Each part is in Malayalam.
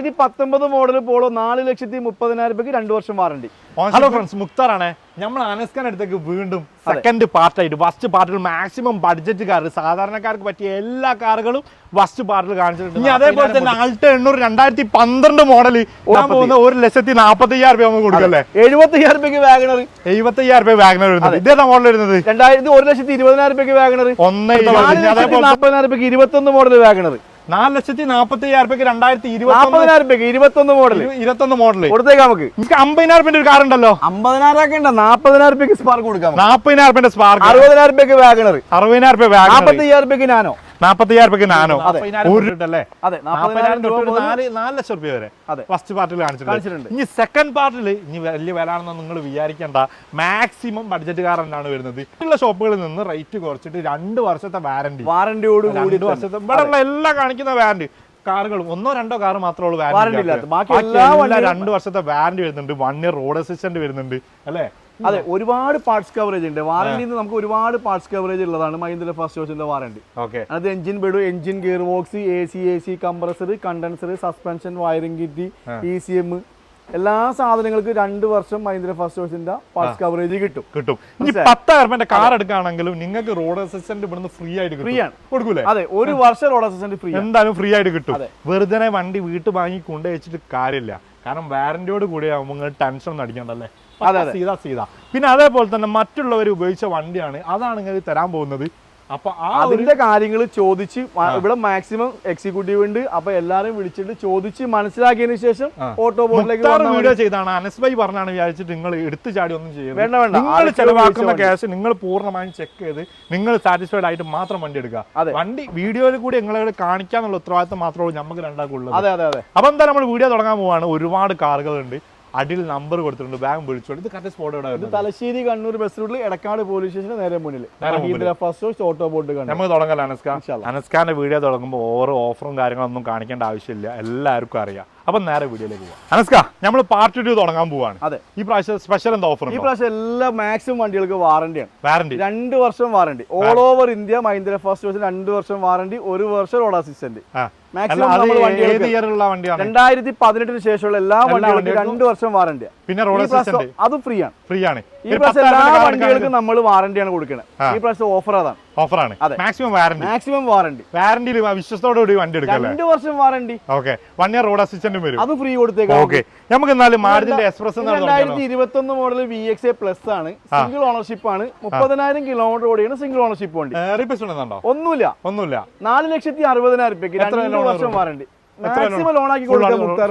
ഇത് പത്തൊമ്പത് മോഡൽ പോളോ നാല് ലക്ഷത്തി മുപ്പതിനായിരം രൂപയ്ക്ക് രണ്ട് വർഷം വാറണ്ടി ഹലോ ഫ്രണ്ട്സ് മുക്താറാണ്. നമ്മൾ അനസ്കാൻ അടുത്തേക്ക് വീണ്ടും സെക്കൻഡ് പാർട്ടായിട്ട് ഫസ്റ്റ് പാർട്ടിൽ മാക്സിമം ബഡ്ജറ്റ് കാർ സാധാരണക്കാർക്ക് പറ്റിയ എല്ലാ കാറുകളും ഫസ്റ്റ് പാർട്ടിൽ കാണിച്ചിട്ടുണ്ട്. ഇനി അതേപോലെ തന്നെ ആൾട്ട എണ്ണൂറ് രണ്ടായിരത്തി പന്ത്രണ്ട് മോഡൽ പോകുന്ന ഒരു ലക്ഷത്തി നാപ്പത്തി അയ്യായിരം രൂപ നമുക്ക് കൊടുക്കല്ലേ എഴുപത്തി അയ്യായിരം രൂപയ്ക്ക് വാഗണർ എഴുപത്തി അയ്യായിരം രൂപ വാഗണർ വരുന്നത്. ഇതേതാ മോഡൽ വരുന്നത്? രണ്ടായിരത്തി ഒരു ലക്ഷത്തി ഇരുപതിനായിരം രൂപയ്ക്ക് വാഗണർ ഒന്ന് നാല് ഇരുപത്. ഇനി ലക്ഷത്തി അതേപോലെ നാൽപ്പതിനായിരം രൂപയ്ക്ക് ഇരുപത്തൊന്ന് മോഡൽ വാഗണർ നാല് ലക്ഷത്തി നാപ്പത്തി അയ്യായിരം രൂപയ്ക്ക് രണ്ടായിരത്തി ഇരുപത്തി നാൽപ്പതിനായിരം രൂപയ്ക്ക് ഇരുപത്തൊന്ന് മോഡൽ ഇരുപത്തൊന്ന് മോഡൽ കൊടുത്തേക്കാം നമുക്ക്. നമുക്ക് അമ്പതിനായിരം രൂപ ഒരു കാർ ഉണ്ടല്ലോ. അമ്പതിനായിരം ഒക്കെ ഉണ്ട്? നാൽപ്പതിനായിരം രൂപയ്ക്ക് സ്പാർക്ക് കൊടുക്കാം. നാപ്പതിനായിരം രൂപയുടെ സ്പാർക്ക് അറുപതിനായിരം രൂപയ്ക്ക് വാഗണർ അറുപതിനായിരം രൂപ വാഗനർ നാൽപ്പത്തി അയ്യായിരം രൂപയ്ക്ക് നാനോ നാപ്പത്തി അയ്യായിരം രൂപയ്ക്ക് നാനോ രൂപ നാല് ലക്ഷം റുപ്യ വരെ. ഫസ്റ്റ് പാർട്ടിൽ കാണിച്ചിട്ടുണ്ട്. ഇനി സെക്കൻഡ് പാർട്ടിൽ ഇനി വലിയ വില ആണെന്ന് നിങ്ങൾ വിചാരിക്കേണ്ട. മാക്സിമം ബഡ്ജറ്റ് കാർ തന്നെയാണ് വരുന്നത്. ഉള്ള ഷോപ്പുകളിൽ നിന്ന് റേറ്റ് കുറച്ചിട്ട് രണ്ട് വർഷത്തെ വാറന്റി വാറന്റിയോട് കൂടി രണ്ട് വർഷത്തെ ഇവിടെ എല്ലാം കാണിക്കുന്ന വാറന്റി കാറുകളും ഒന്നോ രണ്ടോ കാർ മാത്രമേ ഉള്ളൂ വാറന്റി രണ്ട് വർഷത്തെ വാറന്റി വരുന്നുണ്ട്. വൺ ഇയർ റോഡ് അസിസ്റ്റന്റ് വരുന്നുണ്ട്. അല്ലേ? അതെ ഒരുപാട് പാർട്സ് കവറേജ് ഉണ്ട്. വാറണ്ടി നമുക്ക് ഒരുപാട് പാർട്സ് കവറേജ് ഉള്ളതാണ് മഹീന്ദ്ര ഫസ്റ്റ് ഹോസിന്റെ വാറണ്ടി ഓക്കെ അത് engine ബെഡു engine gear box A C A C compressor condenser suspension wiring kit E C M എല്ലാ സാധനങ്ങൾക്കും രണ്ട് വർഷം മഹീന്ദ്ര ഫസ്റ്റ് ഹോസിന്റെ പാർട്സ് കവറേജ് കിട്ടും. കിട്ടും. ഇനി? പത്തായിരം കാർ എടുക്കുകയാണെങ്കിലും നിങ്ങൾക്ക് റോഡ് അസിസ്റ്റന്റ് ഇവിടുന്ന് ഫ്രീ ആയിട്ട് ഫ്രീ ആണ്. കൊടുക്കൂലേ? അതെ ഒരു വർഷം റോഡ് അസിസ്റ്റന്റ് ഫ്രീ എന്തായാലും ഫ്രീ ആയിട്ട് കിട്ടും. വെറുതെ വണ്ടി വീട്ടിൽ വാങ്ങി കൊണ്ടുവച്ചിട്ട് കാര്യമില്ല. കാരണം വാറന്റിയോട് കൂടി ആകുമ്പോൾ നിങ്ങൾ ടെൻഷൻ ഒന്നും അടിക്കണ്ടല്ലേ. സീതാ സീതാ. പിന്നെ അതേപോലെ തന്നെ മറ്റുള്ളവർ ഉപയോഗിച്ച വണ്ടിയാണ്. അതാണ് ഇങ്ങനെ തരാൻ പോകുന്നത്. അപ്പൊ ആ അതിന്റെ കാര്യങ്ങൾ ചോദിച്ച് ഇവിടെ മാക്സിമം എക്സിക്യൂട്ടീവ് ഉണ്ട്. അപ്പൊ എല്ലാരും വിളിച്ചിട്ട് ചോദിച്ച് മനസ്സിലാക്കിയതിനു ശേഷം. ഓട്ടോ ബോർഡിലേക്ക് വീഡിയോ ചെയ്താണ്. അനസ് ബൈ പറഞ്ഞാണ് വിചാരിച്ചിട്ട് നിങ്ങൾ എടുത്തു ചാടി ഒന്നും ചെയ്യുന്നത് വേണ്ട, വേണ്ട. നിങ്ങൾ ചെലവാക്കുന്ന ക്യാഷ് നിങ്ങൾ പൂർണമായും ചെക്ക് ചെയ്ത് നിങ്ങൾ സാറ്റിസ്ഫൈഡ് ആയിട്ട് മാത്രം വണ്ടി എടുക്കുക. അതെ. വണ്ടി വീഡിയോയിൽ കൂടി നിങ്ങളെ കാണിക്കാന്നുള്ള ഉത്തരവാദിത്തം മാത്രമേ ഉള്ളൂ നമുക്ക് രണ്ടാക്കുള്ളൂ അതെ അതെ അതെ. അപ്പൊ എന്താ നമ്മൾ വീഡിയോ തുടങ്ങാൻ പോവാണ്. ഒരുപാട് കാറുകളുണ്ട്. അടിയിൽ നമ്പർ കൊടുത്തിട്ടുണ്ട്. ബാങ്ക് വിളിച്ചോണ്ട് ഇത് കറക്റ്റ് സ്പോട്ട് വരുന്നത് തലശ്ശേരി കണ്ണൂർ ബസ് റൂട്ടിൽ എടക്കാട് പോലീസ് സ്റ്റേഷന് നേരെ മുന്നിൽ ഓട്ടോ കണ്ടു നമുക്ക് തുടങ്ങാം അനസ്ക. അനസ്കാന്റെ വീഡിയോ തുടങ്ങുമ്പോൾ ഓവർ ഓഫറും കാര്യങ്ങളൊന്നും കാണിക്കേണ്ട ആവശ്യമില്ല. എല്ലാവർക്കും അറിയാം. അപ്പൊ നേരെ വീഡിയോയിലേക്ക് പോവാം. അനസ്ക നമ്മൾ പാർട്ട് ടു തുടങ്ങാൻ പോവാണ്. അതെ. ഈ പ്രാവശ്യം സ്പെഷ്യൽ എന്താ ഓഫർ ഈ പ്രാവശ്യം എല്ലാ മാക്സിമം വണ്ടികൾക്ക് വാറന്റിയാണ് വാറണ്ടി രണ്ട് വർഷം warranty all over India Mahindra First Choice രണ്ട് വർഷം വാറണ്ടി ഒരു വർഷം റോഡ് അസിസ്റ്റന്റ് രണ്ടായിരത്തി പതിനെട്ടിന് ശേഷമുള്ള എല്ലാ വണ്ടികൾക്കും രണ്ട് വർഷം വാറന്റിയാണ് പിന്നെ റോഡ് അത് ഫ്രീ ആണ്. ഫ്രീ ആണ്. ഈ പ്രാവശ്യം എല്ലാ വണ്ടികൾക്കും നമ്മൾ വാറണ്ടിയാണ് കൊടുക്കുന്നത് ഈ പ്രാവശ്യം ഓഫർ അതാണ്. ഓഫറാണ്. മാക്സിമം വാറണ്ടി മാക്സിമം വാറണ്ടി വാറന്റിയിൽ വിശ്വസത്തോടെ കൂടി വണ്ടി എടുക്കല്ലേ രണ്ട് വർഷം warranty okay one year road അസിസ്റ്റന്റും വരും. അത് ഫ്രീ കൊടുത്തേക്കാം ഓക്കെ നമുക്ക് എന്നാലും മാർജിന്റെ എക്സ്പ്രസ് രണ്ടായിരത്തി ഇരുപത്തി ഒന്ന് model V X A plus ആണ്. സിംഗിൾ ഓണർഷിപ്പ് ആണ്. മുപ്പതിനായിരം കിലോമീറ്റർ ഓടിയാണ് സിംഗിൾ ഓണർഷിപ്പ് വണ്ടി. റീപേസ് ഉണ്ടോ? ഒന്നുമില്ല. ഒന്നുമില്ല. നാല് ലക്ഷത്തി അറുപതിനായിരം രൂപയ്ക്ക് loan വർഷം? വാറണ്ടി മാക്സിമം ലോൺ ആക്കി കൊടുക്കാം? മുക്താർ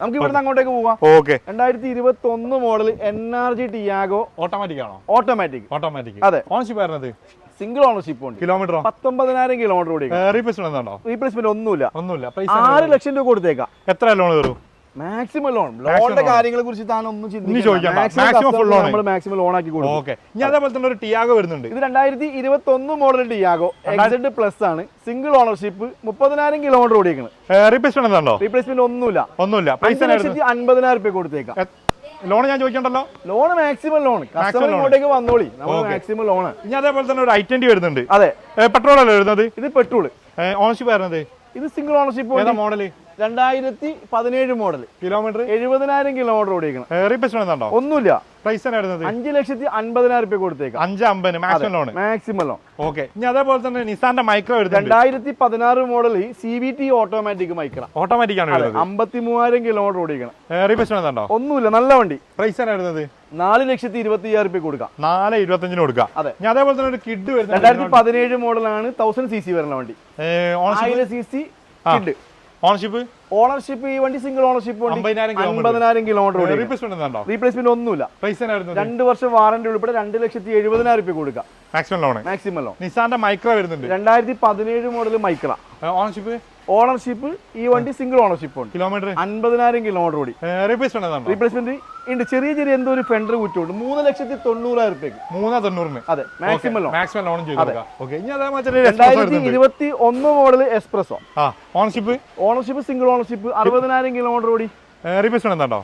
നമുക്ക് ഇവിടുന്ന് അങ്ങോട്ടേക്ക് പോവാം. ഓക്കെ. രണ്ടായിരത്തി ഇരുപത്തി ഒന്ന് model N R G Tiago automatic ആണോ? ഓട്ടോമാറ്റിക് ഓട്ടോമാറ്റിക് അതെ. ഓണർഷിപ്പ് ആയിരുന്നത്? സിംഗിൾ ഓണർഷിപ്പ് ഉണ്ട്. കിലോമീറ്ററോ പത്തൊമ്പതിനായിരം കിലോമീറ്റർ കൂടി റീപ്ലേസ്മെന്റ് ഒന്നുമില്ല. ഒന്നുമില്ല. ആറ് ലക്ഷം രൂപ കൊടുത്തേക്കാം. എത്ര ലോൺ കയറും? മാക്സിമം ലോൺ ലോണിന്റെ കാര്യങ്ങളെ കുറിച്ച് താൻ ഒന്നും നമ്മൾ മാക്സിമം ലോൺ ആക്കി കൊടുക്കും. ഓക്കെ ഇനി അതേപോലെ തന്നെ ഒരു ടിയാഗോ വരുന്നുണ്ട്. ഇത് രണ്ടായിരത്തി ഇരുപത്തി ഒന്ന് മോഡൽ ടിയാഗോ എക്സെഡ് പ്ലസ് ആണ്. സിംഗിൾ ഓണർഷിപ്പ് മുപ്പതിനായിരം കിലോമീറ്റർ ഓടിക്കണം റീപ്ലേസ്മെന്റ് ഉണ്ടോ റീപ്ലേസ്മെന്റ് ഒന്നുമില്ല. ഒന്നുമില്ല. അൻപതിനായിരം രൂപ കൊടുത്തേക്കാം. ലോൺ ഞാൻ ചോദിക്കണ്ടല്ലോ? Loan maximum loan customer. ഇങ്ങോട്ടേക്ക് വന്നോളി. മാക്സിമം ലോൺ ഇനി അതേപോലെ തന്നെ ഒരു ഐ ട്വന്റി വരുന്നുണ്ട്. അതെ. പെട്രോൾ അല്ലേ വരുന്നത്? ഇത് പെട്രോൾ ഓണർഷിപ്പ് വരുന്നത് ഇത് സിംഗിൾ ഓണർഷിപ്പ് മോഡൽ രണ്ടായിരത്തി പതിനേഴ് മോഡൽ കിലോമീറ്റർ? എഴുപതിനായിരം കിലോമീറ്റർ ഉണ്ടോ ഒന്നുമില്ല. പ്രൈസ് അഞ്ച് ലക്ഷത്തി അൻപതിനായിരം രൂപ കൊടുത്തേക്കാം. അഞ്ച് അമ്പത് maximum loan maximum loan okay ഇനി അതേപോലെ തന്നെ നിസാന്റെ മൈക്രോ രണ്ടായിരത്തി പതിനാറ് model C V T automatic Micra automatic ആണ് അമ്പത്തി മൂവായിരം കിലോമീറ്റർ ഓടിക്കണം ഒന്നുമില്ല നല്ല വണ്ടി. പ്രൈസ് വരുന്നത്? നാല് ലക്ഷത്തി ഇരുപത്തി അയ്യായിരം രൂപ കൊടുക്കാം. നാല് ഇരുപത്തഞ്ചിന് കൊടുക്കാം. അതെ. ഞാൻ അതേപോലെ തന്നെ ഒരു കിഡ് വരുന്നത് രണ്ടായിരത്തി പതിനേഴ് മോഡലാണ് തൗസൻഡ് സി സി വരുന്ന വണ്ടി. ആയിരം C C Kwid ownership ownership ഈ വണ്ടി സിംഗിൾ ഓണർഷിപ്പ് അമ്പതിനായിരം കിലോമീറ്റർ റീപ്ലേസ്മെന്റ് ഒന്നുമില്ല. രണ്ട് വർഷം വാറന്റി ഉൾപ്പെടെ രണ്ട് ലക്ഷത്തി എഴുപതിനായിരം രൂപ കൊടുക്കാം. മാക്സിമം ലോൺ മാക്സിമം ലോൺ നിസാന്റെ മൈക്ര വരുന്നുണ്ട്. രണ്ടായിരത്തി പതിനേഴ് മോഡൽ മൈക്ര ഓണർഷിപ്പ് ഓണർഷിപ്പ് ഈ വണ്ടി സിംഗിൾ ഓണർഷിപ്പ് ഉണ്ട്. കിലോമീറ്റർ. അൻപതിനായിരം കിലോമീറ്റർ കൂടി റീപ്ലേസ്മെന്റ് ഉണ്ട് ചെറിയ ചെറിയ എന്തോ ഒരു ഫെൻഡർ കുറ്റുണ്ട് മൂന്ന് ലക്ഷത്തി തൊണ്ണൂറായിരം രൂപയ്ക്ക് മൂന്നാ തൊണ്ണൂറിന്. അതെ മാക്സിമം ലോൺ മാക്സിമം ലോൺ രണ്ടായിരത്തി ഇരുപത്തി ഒന്ന് model S-Presso ownership ownership single ownership അറുപതിനായിരം കിലോമീറ്റർ ഉണ്ടോ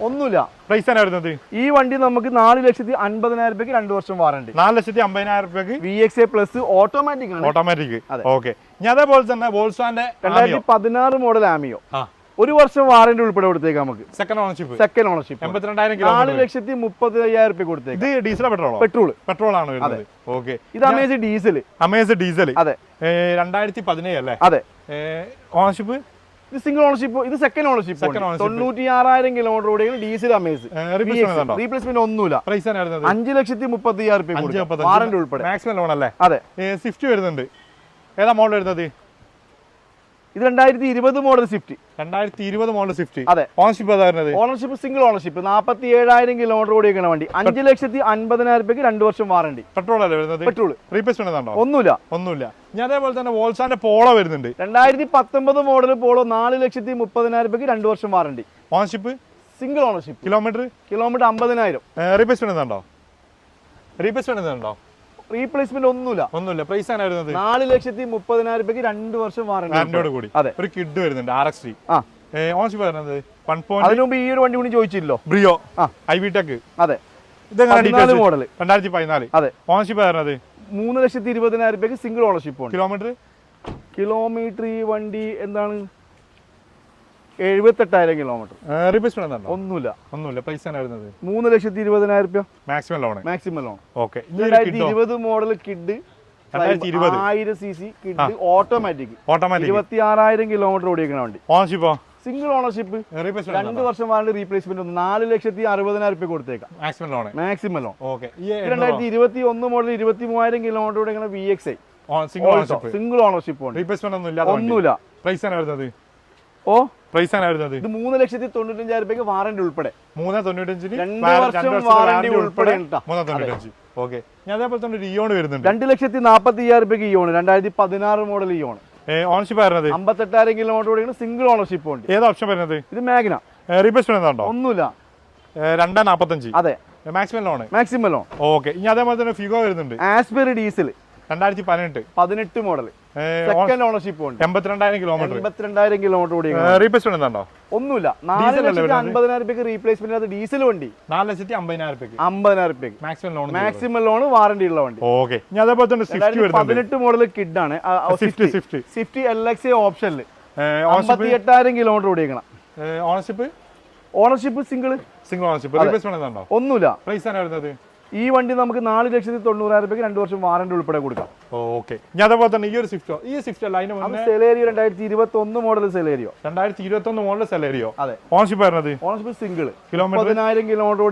ഒന്നുമില്ല. പ്രൈസ് ഈ വണ്ടി നമുക്ക് നാല് ലക്ഷത്തി അൻപതിനായിരം രൂപയ്ക്ക് രണ്ട് വർഷം വാറണ്ടി നാല് ലക്ഷത്തി അമ്പതിനായിരം രൂപയ്ക്ക് V X A plus automatic ആണ്. ഓട്ടോമാറ്റിക്. ഓക്കെ ഇനി അതേപോലെ തന്നെ രണ്ടായിരത്തി പതിനാറ് മോഡൽ ആമിയോ ഒരു വർഷം വാറന്റി ഉൾപ്പെടെ കൊടുത്തേക്ക് നമുക്ക്. സെക്കൻഡ് ഓണർഷിപ്പ് സെക്കൻഡ് ഓണർഷിപ്പ് എൺപത്തിരണ്ടായിരം നാല് ലക്ഷത്തി മുപ്പത്തി അയ്യായിരം രൂപ കൊടുത്തേക്ക്. ഇത് ഡീസൽ പെട്രോളോ പെട്രോൾ പെട്രോൾ ആണ് വരുന്നത്. ഓക്കെ ഇത് അമേസ് ഡീസൽ അമേസ് ഡീസൽ അതെ. രണ്ടായിരത്തി പതിനേഴ് അല്ലേ? അതെ. ഓണർഷിപ്പ് ഇത് സിംഗിൾ ഓണർഷിപ്പ് ഇത് സെക്കൻഡ് ഓണർഷിപ്പ്. തൊണ്ണൂറ്റി ആറായിരം കിലോമീറ്റർ ഓടിയാണ് ഡീസൽ അമേസ് റീപ്ലേസ്മെന്റ് ഒന്നുമില്ല. അഞ്ച് ലക്ഷത്തി മുപ്പത്തി അയ്യായിരം വാറന്റി ഉൾപ്പെടെ. മാക്സിമം ലോൺ അല്ലേ? അതെ. സ്വിഫ്റ്റ് വരുന്നുണ്ട്. ഏതാ മോഡൽ വരുന്നത്? ഇത് രണ്ടായിരത്തി ഇരുപത് മോഡൽ സ്വിഫ്റ്റ് രണ്ടായിരത്തി ഇരുപത് മോഡൽ സ്വിഫ്റ്റ് അതെ ഓണർഷിപ്പ് ഓണർഷിപ്പ് സിംഗിൾ ഓണർഷിപ്പ് നാൽപ്പത്തി ഏഴായിരം കിലോമീറ്റർ ഓടിയേക്കണ വണ്ടി. അഞ്ച് ലക്ഷത്തി അൻപതിനായിരം രൂപയ്ക്ക് രണ്ട് വർഷം വാറണ്ടി പെട്രോൾ അല്ലേ വരുന്നത്? പെട്രോൾ റീപ്ലേസ്മെന്റ് ഉണ്ടോ ഒന്നുമില്ല. ഒന്നുമില്ല. ഞാൻ അതേപോലെ തന്നെ വോൾസാന്റെ പോളോ വരുന്നുണ്ട്. രണ്ടായിരത്തി പത്തൊമ്പത് മോഡൽ പോളോ നാല് ലക്ഷത്തി മുപ്പതിനായിരം രൂപയ്ക്ക് രണ്ട് വർഷം warranty ownership single ownership kilometre kilometre അമ്പതിനായിരം. റീപ്ലേസ്മെന്റ് ഉണ്ടോ റീപ്ലേസ്മെന്റ് ഉണ്ടോ റീപ്ലേസ്മെന്റ് ഒന്നുമില്ല. ഒന്നുമില്ല. പ്രൈസ് ആണ് വരുന്നത്. നാല് ലക്ഷത്തി മുപ്പതിനായിരം രൂപയ്ക്ക് രണ്ട് വർഷം വാറന്റിയോട് കൂടി. അതെ. ഒരു കിഡ് വരുന്നുണ്ട് ആർ എക്സ് ആ. ഓണർഷിപ്പ് വരുന്നത് വൺ പോയിന്റ് അതിനു മുമ്പ് ഈ ഒരു വണ്ടി കൂടി ചോദിച്ചില്ലോ ബ്രിയോ ആ. ഐ വി ടെക് അതെ. ഇതെങ്ങനെ മോഡൽ രണ്ടായിരത്തി പതിനാല്. അതെ. ഓണർഷിപ്പ് വരുന്നത് മൂന്ന് ലക്ഷത്തി ഇരുപതിനായിരം രൂപയ്ക്ക് സിംഗിൾ ഓണർഷിപ്പ് ഉണ്ട്. കിലോമീറ്റർ കിലോമീറ്റർ ഈ വണ്ടി എന്താണ്? എഴുപത്തെട്ടായിരം കിലോമീറ്റർ റീപ്ലേസ്മെന്റ് ഒന്നുമില്ല. ഒന്നുമില്ല. പൈസ വരുന്നത്? മൂന്ന് ലക്ഷത്തി ഇരുപതിനായിരം രൂപ maximum loan maximum loan okay ഇരുപത് മോഡൽ കിഡ് ആയിരം C C Kwid automatic automatic ഇരുപത്തി ആറായിരം കിലോമീറ്റർ ഓടിയിരിക്കുന്ന വണ്ടി. ഓണർഷിപ്പോ സിംഗിൾ ഓണർഷിപ്പ് രണ്ട് വർഷം വാറണ്ടി റീപ്ലേസ്മെന്റ് നാല് ലക്ഷത്തി അറുപതിനായിരം രൂപ കൊടുത്തേക്കാം. Maximum loan maximum loan okay രണ്ടായിരത്തി ഇരുപത്തി ഒന്ന് മോഡൽ ഇരുപത്തി മൂവായിരം കിലോമീറ്റർ ഓടിക്കുന്ന V X I single ownership single ownership ഉണ്ട്. റീപ്ലേസ്മെന്റ് ഒന്നും ഇല്ലാതെ ഒന്നുമില്ല. പ്രൈസ് ആണ് വരുന്നത്? ഓ? പ്രൈസ് ആണ് വരുന്നത് ഇത് മൂന്ന് ലക്ഷത്തി തൊണ്ണൂറ്റഞ്ചായിരം രൂപയ്ക്ക് ഉൾപ്പെടെ. മൂന്ന് തൊണ്ണൂറ്റഞ്ചിന് ഉൾപ്പെടെ ഉൾപ്പെടെ മൂന്ന് തൊണ്ണൂറ്റഞ്ച്. ഓക്കെ ഞാൻ അതേപോലെ തന്നെ ഒരു ഇയോൺ വരുന്നുണ്ട്. രണ്ട് ലക്ഷത്തി നാൽപ്പത്തി അയ്യായിരം രൂപയ്ക്ക് ഇയോണ് രണ്ടായിരത്തി പതിനാറ് മോഡൽ ഇയോണ് ഓണർഷിപ്പ് വരുന്നത് അമ്പത്തെട്ടായിരം കിലോമീറ്റർ കൂടി സിംഗിൾ ഓണർഷിപ്പ് ഉണ്ട്. ഏത് ഓപ്ഷൻ വരുന്നത്? ഇത് മാഗ്ന റീപ്ലേസ്മെന്റ് ഉണ്ടോ ഒന്നുമില്ല. രണ്ടാ നാപ്പത്തഞ്ച്. അതെ. Maximum loan maximum loan okay ഇനി അതേപോലെ തന്നെ ഫിഗോ വരുന്നുണ്ട്. ആസ്പെറി ഡീസൽ രണ്ടായിരത്തി പതിനെട്ട് പതിനെട്ട് മോഡൽ സെക്കൻഡ് ഓണർഷിപ്പ് ഉണ്ട്. എൺപത്തിരണ്ടായിരം കിലോമീറ്റർ എൺപത്തിരണ്ടായിരം കിലോമീറ്റർ റീപ്ലേസ്മെന്റ് ഉണ്ടോ? ഒന്നുമില്ല. നാല് ലക്ഷത്തി അമ്പതിനായിരം രൂപയ്ക്ക് റീപ്ലേസ്മെന്റ് അത് ഡീസൽ വണ്ടി. നാല് ലക്ഷത്തി അമ്പതിനായിരം രൂപയ്ക്ക് അമ്പതിനായിരം രൂപയ്ക്ക് maximum loan maximum loan warranty ഉള്ള വണ്ടി. ഓക്കെ ഇനി അതേപോലെ തന്നെ സ്വിഫ്റ്റ് പതിനെട്ട് മോഡൽ കിഡ് ആണ്. Swift Swift Swift L X ഓപ്ഷനിൽ അമ്പത്തി എട്ടായിരം kilometre ഓടിയേക്കണം. Ownership ownership single single ownership replacement ഒന്നുമില്ല. പ്രൈസ് ആണ് വരുന്നത്? ഈ വണ്ടി നമുക്ക് നാല് ലക്ഷത്തി തൊണ്ണൂറായിരം രൂപയ്ക്ക് രണ്ട് വർഷം വാറണ്ടി ഉൾപ്പെടെ കൊടുക്കാം. ഓക്കെ. ഞാൻ അതേപോലെ തന്നെ ഈ ഒരു സ്വിഫ്റ്റോ ഈ സ്വിഫ്റ്റ് അല്ല അതിന് സെലേരിയോ രണ്ടായിരത്തി ഇരുപത്തി ഒന്ന് മോഡൽ സെലേരിയോ രണ്ടായിരത്തി ഇരുപത്തി ഒന്ന് മോഡൽ സെലേരിയോ അതെ ഓണർഷിപ്പ് വരുന്നത്? ഓണർഷിപ്പ് സിംഗിൾ കിലോമീറ്റർ പതിനായിരം കിലോമീറ്റർ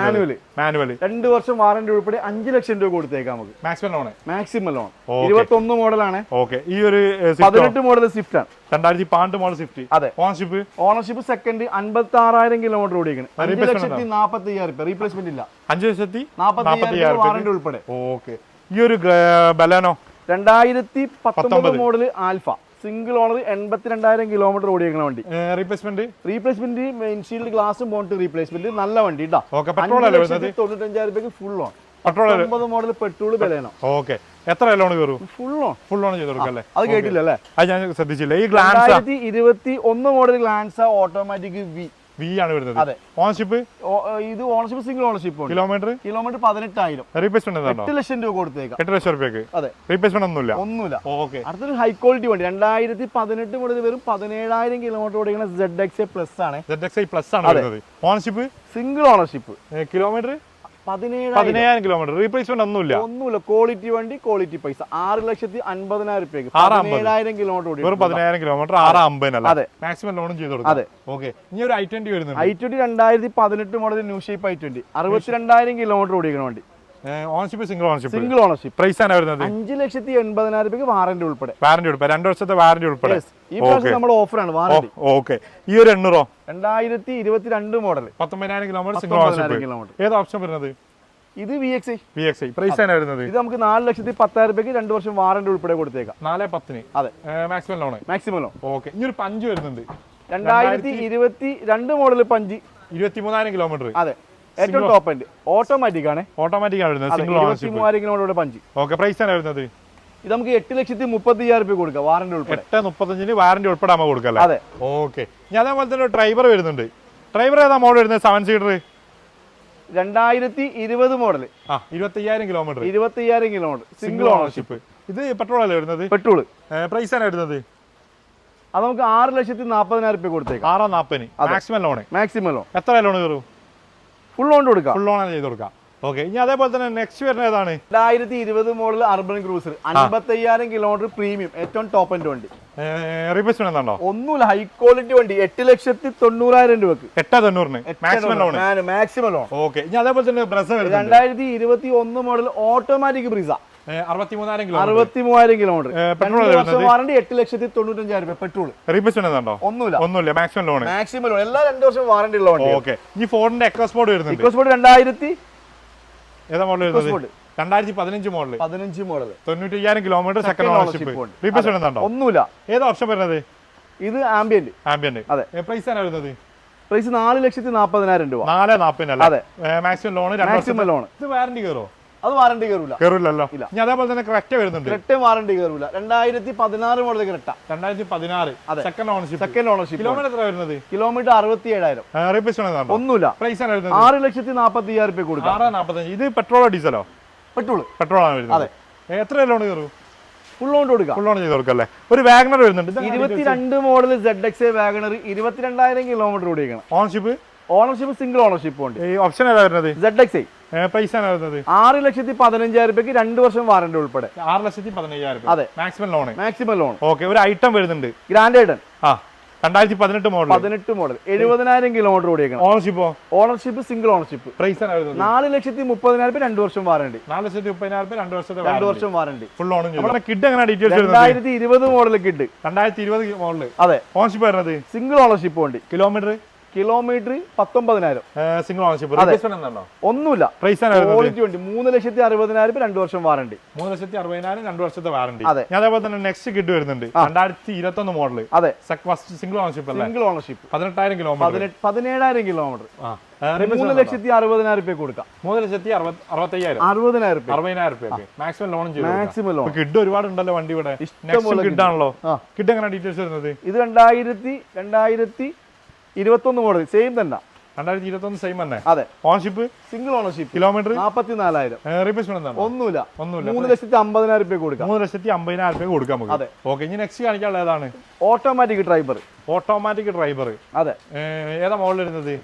Manual. മാനുവൽ രണ്ട് വർഷം വാറന്റി ഉൾപ്പെടെ അഞ്ച് ലക്ഷം രൂപ കൊടുത്തേക്കാം നമുക്ക്. Maximum loan maximum loan. ഇരുപത്തി ഒന്ന് മോഡലാണ് ഓക്കെ ഈ ഒരു പതിനെട്ട് മോഡൽ സ്വിഫ്റ്റ് ആണ്. രണ്ടായിരത്തി പന്ത്രണ്ട് മോഡൽ സ്വിഫ്റ്റ് അതെ. ഓണർഷിപ്പ് ഓണർഷിപ്പ് സെക്കൻഡ് അൻപത്തി ആറായിരം കിലോമീറ്റർ ഓടിക്കണം അഞ്ച് ലക്ഷത്തി നാൽപ്പത്തി അയ്യായിരം റീപ്ലേസ്മെന്റ് ഇല്ല. അഞ്ച് ലക്ഷത്തി നാൽപ്പത്തി വാറണ്ടി ഉൾപ്പെടെ. ഓക്കെ. ഈ ഒരു ബലാനോ? രണ്ടായിരത്തി പത്തൊമ്പത്. Model Alpha. സിംഗിൾ ഓണർ എൺപത്തിരണ്ടായിരം കിലോമീറ്റർ ഓടിയേക്കുന്ന വണ്ടി. റീപ്ലേസ്മെന്റ് റീപ്ലേസ്മെന്റ് മെയിൻഷീൽഡ് ഗ്ലാസും ബോണ്ട് റീപ്ലേസ്മെന്റ് നല്ല വണ്ടി തൊണ്ണൂറ്റഞ്ചായിരം രൂപയ്ക്ക് ഫുൾ ഓൺ ഒമ്പത് മോഡൽ പെട്രോൾ ബലാനോ ഓക്കെ. എത്ര ലോൺ കയറും? ഫുൾ ഓൺ ഫുൾ ലോൺ ചെയ്ത് കൊടുക്കല്ലേ അത് കേട്ടില്ല അല്ലേ അത് ഞാൻ ശ്രദ്ധിച്ചില്ല. ഈ ഗ്ലാൻസ് ഇരുപത്തി ഒന്ന് model Glanza automatic V V ആണ് വരുന്നത്. ഓണർഷിപ്പ് ഇത് ownership single ownership kilometre kilometre പതിനെട്ടായിരം. റീപ്ലേസ്മെന്റ് എട്ട് ലക്ഷം രൂപ കൊടുത്തേക്കാം. എട്ട് ലക്ഷം രൂപയ്ക്ക്? അതെ. റീപ്ലേസ്മെന്റ് ഒന്നുമില്ല? ഒന്നുമില്ല. ഓക്കെ അടുത്തൊരു ഹൈ ക്വാളിറ്റി വണ്ടി. രണ്ടായിരത്തി പതിനെട്ട് മുതൽ വെറും പതിനേഴായിരം കിലോമീറ്റർ ഓടിക്കുന്ന സെഡ് എക്സ് പ്ലസ് ആണ്. സെഡ് എക്സ് പ്ലസ് ആണ് വരുന്നത്. ഓണർഷിപ്പ് സിംഗിൾ ഓണർഷിപ്പ് കിലോമീറ്റർ പതിനേഴായിരം കിലോമീറ്റർ റീപ്ലേസ്മെന്റ് ഒന്നുമില്ല. ഒന്നുമില്ല. ക്വാളിറ്റി വണ്ടി ക്വാളിറ്റി പൈസ. ആറ് ലക്ഷത്തി അൻപതിനായിരം രൂപയ്ക്ക്. പതിനേഴായിരം കിലോമീറ്റർ വെറും പതിനായിരം കിലോമീറ്റർ ആറ് അമ്പതിനല്ല അതെ. മാക്സിമം ലോണും ചെയ്ത് അതെ. കൊടുക്കും ഓക്കെ ഇനി ഒരു ഐ ട്വന്റി വരുന്നുണ്ട്. ഐ ട്വന്റി രണ്ടായിരത്തി പതിനെട്ട് model new shape I twenty അറുപത്തിരണ്ടായിരം kilometre ഓടിക്കുന്ന വണ്ടി. Ownership single ownership single ownership price ആണ് വരുന്നത്. അഞ്ച് ലക്ഷത്തി എൺപതിനായിരം രൂപയ്ക്ക് വാറന്റി ഉൾപ്പെടെ. വാറന്റി ഉൾപ്പെടെ. രണ്ട് വർഷത്തെ വാറന്റി ഉൾപ്പെടെ. ഈ പ്രാവശ്യം നമ്മുടെ ഓഫറാണ് വാറന്റി ഓക്കെ ഈ ഒരു എണ്ണൂറോ? രണ്ടായിരത്തി ഇരുപത്തിരണ്ട് മോഡൽ പത്തൊമ്പതിനായിരം കിലോമീറ്റർ കിലോമീറ്റർ ഏത് ഓപ്ഷൻ വരുന്നത്? ഇത് V X V X price വരുന്നത്? ഇത് നമുക്ക് നാല് ലക്ഷത്തി പത്തായിരം രൂപയ്ക്ക് രണ്ട് വർഷം വാറണ്ടി ഉൾപ്പെടെ കൊടുത്തേക്കാം. നാല് പത്തിന്? അതെ. Maximum loan maximum loan okay ഇനി ഒരു പഞ്ച് വരുന്നുണ്ട്. രണ്ടായിരത്തി ഇരുപത്തി രണ്ട് മോഡൽ പഞ്ച്. ഇരുപത്തി മൂന്നായിരം കിലോമീറ്റർ അതെ ഏറ്റവും ടോപ്പ് എൻഡ് ഓട്ടോമാറ്റിക് ആണ്. ഓട്ടോമാറ്റിക് ആണ് വരുന്നത്. സിംഗിൾ ഓണർഷിപ്പ് മൂവായിരം കിലോമീറ്റർ പഞ്ച്. ഓക്കെ പ്രൈസ് ആണ് വരുന്നത്? ഇത് നമുക്ക് എട്ട് ലക്ഷത്തി മുപ്പത്തി അയ്യായിരം രൂപ കൊടുക്കാം വാറന്റി ഉൾപ്പെടെ. എട്ട് മുപ്പത്തഞ്ചിന് വാറന്റി ഉൾപ്പെടെ നമ്മൾ കൊടുക്കല്ലേ അതെ. ഓക്കെ ഞാൻ അതേപോലെ തന്നെ ഡ്രൈവർ വരുന്നുണ്ട്. ഡ്രൈവർ ഏതാ മോഡൽ വരുന്നത്? സെവൻ സീറ്റർ രണ്ടായിരത്തി ഇരുപത് മോഡൽ ആ ഇരുപത്തയ്യായിരം കിലോമീറ്റർ ഇരുപത്തി അയ്യായിരം കിലോമീറ്റർ സിംഗിൾ ഓണർഷിപ്പ് ഇത് പെട്രോൾ അല്ലേ വരുന്നത്? പെട്രോൾ പ്രൈസ് ആണ് വരുന്നത്? അത് നമുക്ക് ആറ് ലക്ഷത്തി നാൽപ്പതിനായിരം രൂപ കൊടുത്തേക്ക്. ആറാം നാൽപ്പതിന് മാക്സിമം ലോണ് മാക്സിമം ലോൺ എത്ര ലോൺ കയറും? ഫുൾ ലോൺ കൊടുക്കാം. ഫുൾ ലോൺ ചെയ്ത് കൊടുക്കാം. ഓക്കെ ഇനി അതേപോലെ തന്നെ നെക്സ്റ്റ് വരുന്ന ഏതാണ്? രണ്ടായിരത്തി ഇരുപത് മോഡൽ അർബൻ ക്രൂസർ അൻപത്തയ്യായിരം കിലോമീറ്റർ പ്രീമിയം ഏറ്റവും ടോപ്പ് എന്റെ വണ്ടി. റീപ്ലേസ്മെന്റ് എന്താണോ? ഒന്നുമില്ല ഹൈ ക്വാളിറ്റി വണ്ടി. എട്ട് ലക്ഷത്തി തൊണ്ണൂറായിരം രൂപക്ക്. എട്ടാ തൊണ്ണൂറിന്? Maximum loan maximum loan okay ഇനി അതേപോലെ തന്നെ ബ്രസ് രണ്ടായിരത്തി ഇരുപത്തി ഒന്ന് മോഡൽ ഓട്ടോമാറ്റിക് ബ്രിസ അറുപത്തി കിലോ അറുപത്തി മൂവായിരം കിലോമീറ്റർ വരുന്നത്? വാറണ്ടി എട്ട് ലക്ഷത്തി തൊണ്ണൂറ്റഞ്ചായിരം രൂപ. പെട്രോൾ റീപ്ലേസ്മെന്റ് ഉണ്ടോ ഒന്നുമില്ല. ഒന്നുമില്ല മാക്സിമം ലോൺ മാക്സിമം ലോൺ എല്ലാ രണ്ട് വർഷം വാറണ്ടി ഉള്ള വണ്ടി ഓക്കെ ഇനി ഫോണിന്റെ എക്കോസ്പോർട്ട് വരുന്നുണ്ട്. എക്കോസ്പോർട്ട് രണ്ടായിരത്തി ഏതാ മോഡൽ. രണ്ടായിരത്തി പതിനഞ്ച് മോഡൽ പതിനഞ്ച് മോഡൽ തൊണ്ണൂറ്റി അയ്യായിരം കിലോമീറ്റർ സെക്കൻഡ് ഓണർഷിപ്പ് ഉണ്ട്. ഒന്നുമില്ല. ഏതാ ഓപ്ഷൻ വരുന്നത്? ഇത് ആംബിയന്റ് ആംബിയന്റ് അതെ. പ്രൈസ് ആണ് വരുന്നത്? പ്രൈസ് നാല് ലക്ഷത്തി നാൽപ്പതിനായിരം രൂപ. നാല് നാപ്പതിനല്ലേ? അതെ. മാക്സിമം ലോൺ മാക്സിമം ലോൺ ഇത് വാറന്റി കയറോ? അത് വാറണ്ടി കയറൂല കയറില്ലല്ലോ ഇല്ല. ഇനി അതേപോലെ തന്നെ ക്രെറ്റ വരുന്നുണ്ട്. ക്രെറ്റ വാറണ്ടി കയറൂല രണ്ടായിരത്തി പതിനാറ് മോഡൽ ക്രെട്ട രണ്ടായിരത്തി പതിനാറ് അതെ. Second ownership second ownership kilometre എത്ര വരുന്നത്? കിലോമീറ്റർ അറുപത്തി ഏഴായിരം ഒന്നുമില്ല. പ്രൈസ് ആറ് ലക്ഷത്തി നാൽപ്പത്തി അയ്യായിരം രൂപ കൊടുക്കാം. ആറ് നാപ്പത്തഞ്ച്. ഇത് പെട്രോളോ ഡീസലോ പെട്രോൾ പെട്രോൾ ആണ് വരുന്നത്. അതെ. എത്ര ലോൺ കയറും ഫുൾ ഓൺ കൊടുക്കാം. ഫുൾ ഓൺ ചെയ്ത് കൊടുക്കല്ലേ? ഒരു വാഗണർ വരുന്നുണ്ട്. ഇരുപത്തിരണ്ട് model Z X Wagon R ഇരുപത്തിരണ്ടായിരം കിലോമീറ്റർ ഓടിക്കണം ഓണർഷിപ്പ് ഓണർഷിപ്പ് സിംഗിൾ ഓണർഷിപ്പ് ഉണ്ട്. ഈ ഓപ്ഷൻ ഏതാ വരുന്നത്? സെഡ് എക്സ് ഐ വരുന്നത് ആറ് ലക്ഷത്തി പതിനഞ്ചായിരം രൂപയ്ക്ക് രണ്ട് വർഷം വാറണ്ടി ഉൾപ്പെടെ. ആറ് ലക്ഷത്തി പതിനഞ്ചായിരം അതെ. Maximum loan maximum loan okay ഒരു ഐറ്റം വരുന്നുണ്ട്. ഗ്രാൻഡ് ഐഡൻ ആ രണ്ടായിരത്തി പതിനെട്ട് മോഡൽ പതിനെട്ട് മോഡൽ എഴുപതിനായിരം കിലോമീറ്റർ ഓടിയേക്കണം. ഓണർഷിപ്പോ ഓണർഷിപ്പ് സിംഗിൾ ഓണർഷിപ്പ് പ്രൈസ് നാല് ലക്ഷത്തി മുപ്പതിനായിരം രൂപ രണ്ട് വർഷം വാറണ്ടി നാല് ലക്ഷത്തി മുപ്പതിനായിരം രണ്ട് വർഷത്തെ രണ്ട് വർഷം വാറണ്ടി ഫുൾ ഓൺ നമ്മുടെ കിഡ് എങ്ങനെ ഡീറ്റെയിൽസ് രണ്ടായിരത്തി ഇരുപത് മോഡൽ കിഡ് രണ്ടായിരത്തി ഇരുപത് മോഡൽ അതെ. ഓണർഷിപ്പ് വരുന്നത്? സിംഗിൾ ഓണർഷിപ്പ് ഉണ്ട്. കിലോമീറ്റർ കിലോമീറ്റർ പത്തൊമ്പതിനായിരം. സിംഗിൾ ഓണർഷിപ്പ് ഒന്നുമില്ല. ക്വാളിറ്റി വണ്ടി മൂന്ന് ലക്ഷത്തി അറുപതിനായിരം രണ്ട് വർഷം വാറണ്ടി മൂന്ന് ലക്ഷത്തി അറുപതിനായിരം രണ്ട് വർഷത്തെ വാറണ്ടി അതെ. ഞാൻ അതേപോലെ തന്നെ നെക്സ്റ്റ് കിഡ് വരുന്നുണ്ട്. രണ്ടായിരത്തി ഇരുപത്തി ഒന്ന് മോഡൽ അതെ first single ownership single ownership പതിനെട്ടായിരം കിലോമീറ്റർ പതിനേഴായിരം കിലോമീറ്റർ മൂന്ന് ലക്ഷത്തി അറുപതിനായിരം രൂപ കൊടുക്കാം. മൂന്ന് ലക്ഷത്തി അറുപത് അറുപത്തയ്യായിരം. അറുപതിനായിരം രൂപ. അറുപതിനായിരം രൂപ. Maximum loan maximum loan Kwid ഒരുപാട് ഉണ്ടല്ലോ വണ്ടി ഇവിടെ. ഇഷ്ടംപോലെ നെക്സ്റ്റ് കിഡ് ആണല്ലോ ആ. കിഡ് എങ്ങനെ ഡീറ്റെയിൽസ് വരുന്നത്? ഇത് രണ്ടായിരത്തി രണ്ടായിരത്തി ഇരുപത്തൊന്ന് മോഡൽ സെയിം തന്നെ. രണ്ടായിരത്തി ഇരുപത്തി ഒന്ന് സെയിം തന്നെ. അതെ. ഓണർഷിപ്പ് സിംഗിൾ ഓണർഷിപ്പ് കിലോമീറ്റർ നാപ്പത്തി നാലായിരം റീപ്ലേസ്മെന്റ് എന്താണ് ഒന്നുമില്ല. ഒന്നുമില്ല. മൂന്ന് ലക്ഷത്തി അമ്പതിനായിരം രൂപ കൊടുക്കാം. മൂന്ന് ലക്ഷത്തി അമ്പതിനായിരം രൂപ കൊടുക്കാം നമുക്ക്. അതെ. ഓക്കെ ഇനി നെക്സ്റ്റ് കാണിക്കാനുള്ള ഏതാണ്? ഓട്ടോമാറ്റിക് ഡ്രൈവർ ഓട്ടോമാറ്റിക് ഡ്രൈവർ അതെ. ഏതാ മോഡൽ വരുന്നത്?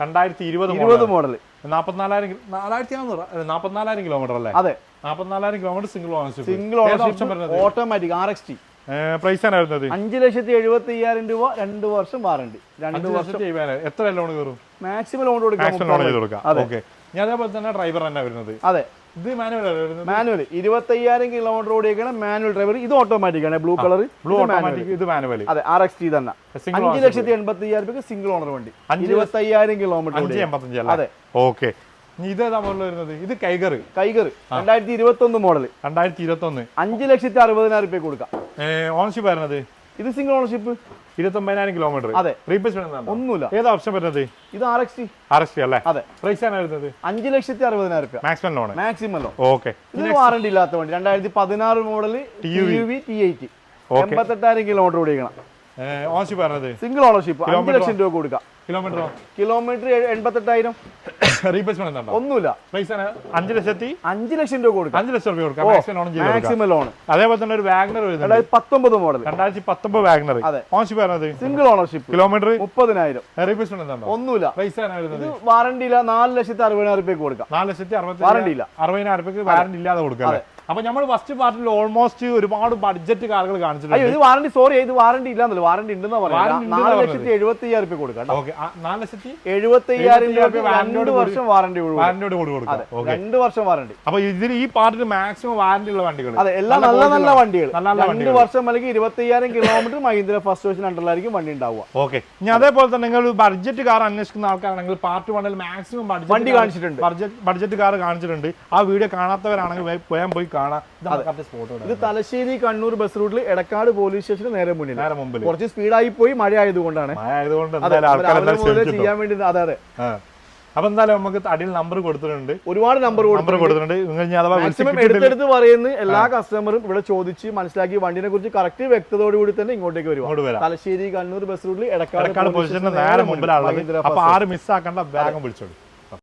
രണ്ടായിരത്തി ഇരുപത് ഇരുപത് മോഡൽ നാപ്പത്തിനാലായിരം നാലായിരത്തി നാനൂറ് നാപ്പത്തിനാലായിരം കിലോമീറ്റർ അല്ലേ? അതെ. നാപ്പത്തിനാലായിരം kilometre single ownership single ownership automatic R X T price ആണ് വരുന്നത് അഞ്ച് ലക്ഷത്തി എഴുപത്തി അയ്യായിരം രൂപ രണ്ട് വർഷം വാറണ്ടി രണ്ട് വർഷം. എത്ര ലോൺ കയറും? മാക്സിമം ലോൺ കൊടുക്കാം. ഓക്കെ ഞാൻ അതേപോലെ തന്നെ ഡ്രൈവർ തന്നെ വരുന്നത്. അതെ. ഇത് മാനുവൽ മാനുവൽ ഇരുപത്തി അയ്യായിരം കിലോമീറ്റർ ഓടിയേക്കാണ് മാനുവൽ ഡ്രൈവർ ഇത് ഓട്ടോമാറ്റിക് ആണ്. ബ്ലൂ കളർ ബ്ലൂ ഓട്ടോമാറ്റിക് ഇത് മാനുവൽ അതെ ആർ എക്സ് ടി തന്നെ. അഞ്ചു ലക്ഷത്തി എൺപത്തി അയ്യായിരം സിംഗിൾ ഓണർ വണ്ടി. ഇരുപത്തി അയ്യായിരം കിലോമീറ്റർ അതെ. ഓക്കെ ഇനി ഇത് ഏതാ മോഡൽ വരുന്നത് ഇത് കൈകർ കൈകർ രണ്ടായിരത്തി ഇരുപത്തി ഒന്ന് മോഡൽ രണ്ടായിരത്തി ഇരുപത്തി ഒന്ന് അഞ്ച് ലക്ഷത്തി അറുപതിനായിരം രൂപ കൊടുക്കാം ഓണർഷിപ്പ് വരുന്നത് ഇത് സിംഗിൾ ഓണർഷിപ്പ് ഇരുപത്തൊമ്പതിനായിരം കിലോമീറ്റർ അതെ. റീപ്ലേസ്മെന്റ് ഒന്നുമില്ല. ഏതാ ഓപ്ഷൻ വരുന്നത്? ഇത് ആർ എക്സ് ആർ എക്സ് അല്ലേ? അതെ. പ്രൈസ് ആണ് വരുന്നത്? അഞ്ച് ലക്ഷത്തി അറുപതിനായിരം രൂപ maximum loan maximum loan okay ഇത് വാറണ്ടി ഇല്ലാത്ത വണ്ടി. രണ്ടായിരത്തി പതിനാറ് model T U V T eight എൺപത്തെട്ടായിരം kilometre ഓടിക്കണം. ഓണർഷിപ്പ് പറഞ്ഞത്. സിംഗിൾ ഓണർഷിപ്പ് അഞ്ച് ലക്ഷം രൂപ കൊടുക്കാം. കിലോമീറ്ററോ കിലോമീറ്റർ എൺപത്തെട്ടായിരം. റീപ്ലേസ്മെന്റ് ഒന്നുമില്ല. ആണ്. അഞ്ച് ലക്ഷത്തി അഞ്ച് ലക്ഷം രൂപ കൊടുക്കാം. അഞ്ച് ലക്ഷം രൂപ കൊടുക്കാം. മാക്സിമം ലോൺ അതേപോലെ തന്നെ ഒരു വാഗ്നർ രണ്ടായിരത്തി പത്തൊമ്പത് മോഡൽ രണ്ടായിരത്തി പത്തൊമ്പത് വാഗ്നർ. ഓണർഷിപ്പ് പറഞ്ഞത്. സിംഗിൾ ഓണർഷിപ്പ് കിലോമീറ്റർ മുപ്പതിനായിരം. റീപ്ലേസ്മെന്റ് ഒന്നുമില്ല. പൈസ വരുന്നത്. വാറണ്ടി ഇല്ല. നാല് ലക്ഷത്തി അറുപതിനായിരം രൂപയ്ക്ക് കൊടുക്കാം. നാല് ലക്ഷത്തി അറുപത്തി വാറണ്ടി ഇല്ല. അറുപതിനായിരം രൂപയ്ക്ക് വാറണ്ടി ഇല്ലാതെ കൊടുക്കാം? അപ്പൊ നമ്മൾ ഫസ്റ്റ് പാർട്ടിൽ ഓൾമോസ്റ്റ് ഒരുപാട് ബഡ്ജറ്റ് കാറുകൾ കാണിച്ചിട്ടുണ്ട്. ഇത് വാറണ്ടി സോറി ഇത് വാറണ്ടി ഇല്ലാന്നല്ലോ വാറണ്ടി ഉണ്ടെന്ന് പറയുന്നത് പറയാം നാല് ലക്ഷത്തി എഴുപത്തി അയ്യായിരം രൂപ കൊടുക്കാം. ഓക്കെ നാല് ലക്ഷത്തി എഴുപത്തി അയ്യായിരം രൂപ രണ്ട് വർഷം വാറണ്ടി വാറണ്ടിയോട് കൂടി കൊടുക്കാം രണ്ട് വർഷം വാറണ്ടി അപ്പൊ ഇതിൽ ഈ പാർട്ടിൽ മാക്സിമം വാറണ്ടി ഉള്ള വണ്ടികൾ അതെ എല്ലാം നല്ല നല്ല വണ്ടികൾ രണ്ട് വർഷം അല്ലെങ്കിൽ ഇരുപത്തി അയ്യായിരം കിലോമീറ്റർ മഹീന്ദ്ര ഫസ്റ്റ് വേഷൻ അണ്ടറിലായിരിക്കും വണ്ടി ഉണ്ടാവുക. ഓക്കെ ഇനി അതേപോലെ തന്നെ നിങ്ങൾ ബഡ്ജറ്റ് കാർ അന്വേഷിക്കുന്ന ആൾക്കാരാണെങ്കിൽ പാർട്ട് വണ്ണിൽ മാക്സിമം വണ്ടി കാണിച്ചിട്ടുണ്ട്. ബഡ്ജറ്റ് ബഡ്ജറ്റ് കാർ കാണിച്ചിട്ടുണ്ട്. ആ വീഡിയോ കാണാത്തവരാണെങ്കിൽ പോയാൻ വേഗം പോയി കാണാം. ഇത് തലശ്ശേരി കണ്ണൂർ ബസ് റൂട്ടിൽ എടക്കാട് പോലീസ് സ്റ്റേഷന് നേരെ മുന്നിൽ. കുറച്ച് സ്പീഡായി പോയി മഴ ആയതുകൊണ്ടാണ്. ചെയ്യാൻ വേണ്ടി അതെ അതെ. അപ്പൊ എന്തായാലും നമുക്ക് അടിയിൽ നമ്പർ കൊടുത്തിട്ടുണ്ട്. ഒരുപാട് നമ്പർ നമ്പർ കൊടുത്തിട്ടുണ്ട്. എടുത്തെടുത്ത് പറയുന്ന എല്ലാ കസ്റ്റമറും ഇവിടെ ചോദിച്ച് മനസ്സിലാക്കി വണ്ടിനെ കുറിച്ച് കറക്റ്റ് വ്യക്തതയോട് കൂടി തന്നെ ഇങ്ങോട്ടേക്ക് വരും. തലശ്ശേരി കണ്ണൂർ ബസ് റൂട്ടിൽ ഇടക്കാട് പോലീസ് നേരെ മുമ്പിലാണ് ഉള്ളത് അപ്പൊ ആരും മിസ്സാക്കേണ്ട വേഗം വിളിച്ചോളൂ.